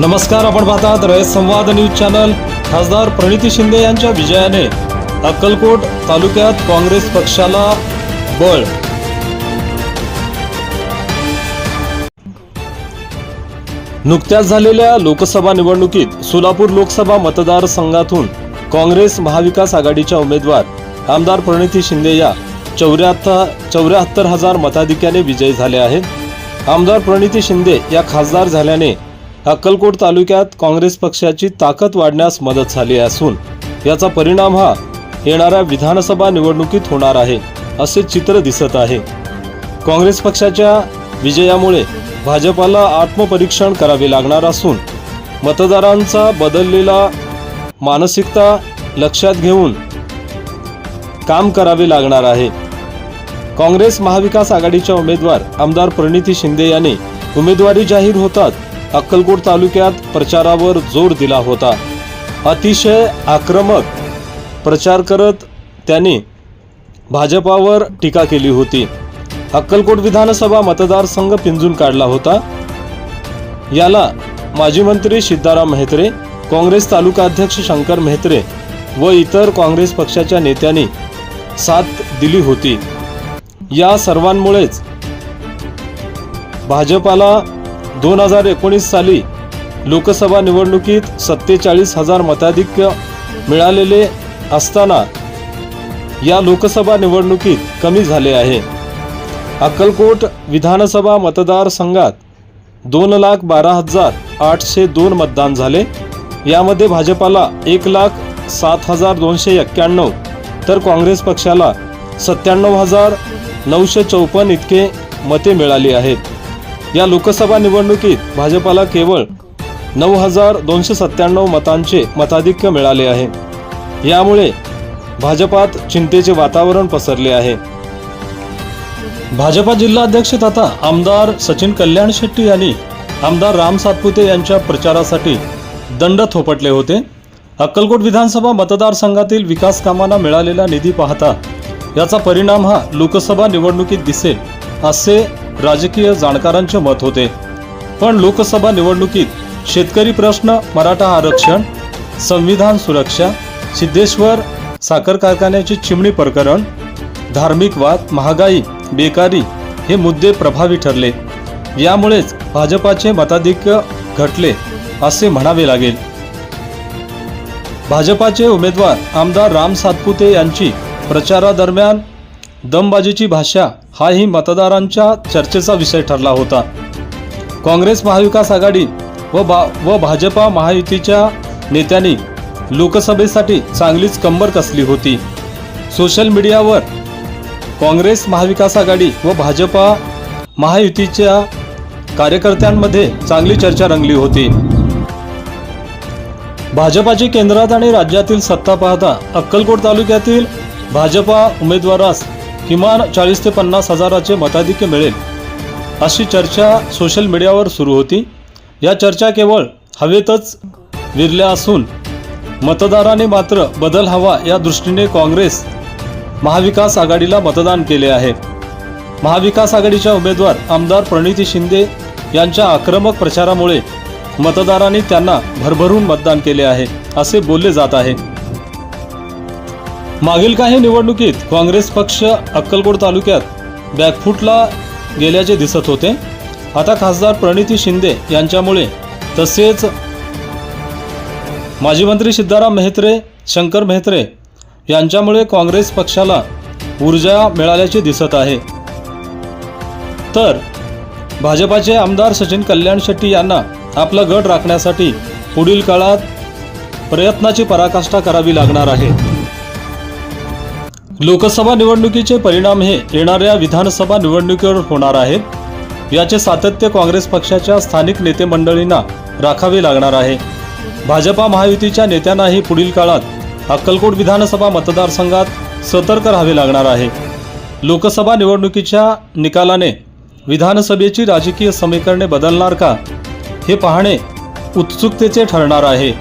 नमस्कार आपण पाहतात रयत संवाद न्यूज चॅनल. खासदार प्रणिती शिंदे यांच्या विजयाने अक्कलकोट तालुक्यात काँग्रेस पक्षाला बळ. नुकत्याच झालेल्या लोकसभा निवडणुकीत सोलापूर लोकसभा मतदारसंघातून काँग्रेस महाविकास आघाडीच्या उमेदवार आमदार प्रणिती शिंदे या चौऱ्याहत्तर चौऱ्याहत्तर हजार मताधिक्याने विजयी झाले आहेत. आमदार प्रणिती शिंदे या खासदार झाल्याने अक्कलकोट तालुक्यात काँग्रेस पक्षाची ताकद वाढण्यास मदत झाली असून याचा परिणाम हा येणाऱ्या विधानसभा निवडणुकीत होणार आहे असे चित्र दिसत आहे. काँग्रेस पक्षाच्या विजयामुळे भाजपाला आत्मपरीक्षण करावे लागणार असून मतदारांचा बदललेला मानसिकता लक्षात घेऊन काम करावे लागणार आहे. काँग्रेस महाविकास आघाडीच्या उमेदवार आमदार प्रणिती शिंदे यांनी उमेदवारी जाहीर होतात अक्कलकोट तालुक्यात प्रचारावर जोर दिला होता. अतिशय आक्रमक प्रचार करत त्यांनी भाजपावर टीका केली होती. अक्कलकोट विधानसभा मतदारसंघ पिंजून काढला होता. याला माजी मंत्री सिद्धाराम मेहत्रे काँग्रेस तालुका अध्यक्ष शंकर मेहत्रे व इतर काँग्रेस पक्षाच्या नेत्यांनी साथ दिली होती. या सर्वांमुळेच भाजपाला दोन हजार एकोणीस साली लोकसभा निवडणुकीत सत्तेचाळीस हजार मताधिक्य मिळालेले असताना या लोकसभा निवडणुकीत कमी झाले आहे. अक्कलकोट विधानसभा मतदारसंघात दोन लाख बारा हजार आठशे दोन मतदान झाले. यामध्ये भाजपाला एक लाख सात हजार दोनशे एक्क्याण्णव तर काँग्रेस पक्षाला सत्त्याण्णव हजार नऊशे चौपन्न इतके मते मिळाली आहेत. या लोकसभा निवडणुकीत भाजपाला केवळ नऊ हजार दोनशे सत्त्याण्णव मतांचे मताधिक्य मिळाले आहे. यामुळे भाजपात चिंतेचे वातावरण पसरले आहे. भाजपा जिल्हाध्यक्ष तथा आमदार सचिन कल्याण शेट्टी यांनी आमदार राम सातपुते यांच्या प्रचारासाठी दंड थोपटले होते. अक्कलकोट विधानसभा मतदारसंघातील विकास कामांना मिळालेला निधी पाहता याचा परिणाम हा लोकसभा निवडणुकीत दिसेल असे राजकीय जाणकारांचे मत होते. पण लोकसभा निवडणुकीत शेतकरी प्रश्न मराठा आरक्षण संविधान सुरक्षा सिद्धेश्वर साखर कारखान्याची चिमणी प्रकरण धार्मिक वाद महागाई बेकारी हे मुद्दे प्रभावी ठरले. यामुळेच भाजपाचे मताधिक्य घटले असे म्हणावे लागेल. भाजपाचे उमेदवार आमदार राम सातपुते यांची प्रचारादरम्यान दमबाजीची भाषा हाही मतदारांच्या चर्चेचा विषय ठरला होता. काँग्रेस महाविकास आघाडी व बा व भाजपा महायुतीच्या नेत्यांनी लोकसभेसाठी चांगलीच कंबर कसली होती. सोशल मीडियावर काँग्रेस महाविकास आघाडी व भाजपा महायुतीच्या कार्यकर्त्यांमध्ये चांगली चर्चा रंगली होती. भाजपाची केंद्रात आणि राज्यातील सत्ता पाहता अक्कलकोट तालुक्यातील भाजपा उमेदवारास किमान चाळीस ते पन्नास हजाराचे मताधिक्य मिळेल अशी चर्चा सोशल मीडियावर सुरू होती. या चर्चा केवळ हवेतच विरल्या असून मतदाराने मात्र बदल हवा या दृष्टीने काँग्रेस महाविकास आघाडीला मतदान केले आहे. महाविकास आघाडीच्या उमेदवार आमदार प्रणिती शिंदे यांच्या आक्रमक प्रचारामुळे मतदारांनी त्यांना भरभरून मतदान केले आहे असे बोलले जात आहे. मागील काही निवडणुकीत काँग्रेस पक्ष अक्कलकोट तालुक्यात बॅकफुटला गेल्याचे दिसत होते. आता खासदार प्रणिती शिंदे यांच्यामुळे तसेच माजी मंत्री सिद्धाराम मेहत्रे शंकर मेहत्रे यांच्यामुळे काँग्रेस पक्षाला ऊर्जा मिळाल्याचे दिसत आहे. तर भाजपाचे आमदार सचिन कल्याण शेट्टी यांना आपला गट राखण्यासाठी पुढील काळात प्रयत्नाची पराकाष्ठा करावी लागणार आहे. लोकसभा निवडणुकीचे परिणाम हे येणाऱ्या विधानसभा निवडणुकीवर होणार आहेत. याचे सातत्य काँग्रेस पक्षाच्या स्थानिक नेते मंडळींना राखावे लागणार आहे. भाजपा महायुतीच्या नेत्यांनाही पुढील काळात अक्कलकोट विधानसभा मतदारसंघात सतर्क राहावे लागणार आहे. लोकसभा निवडणुकीच्या निकालाने विधानसभेची राजकीय समीकरणे बदलणार का हे पाहणे उत्सुकतेचे ठरणार आहे.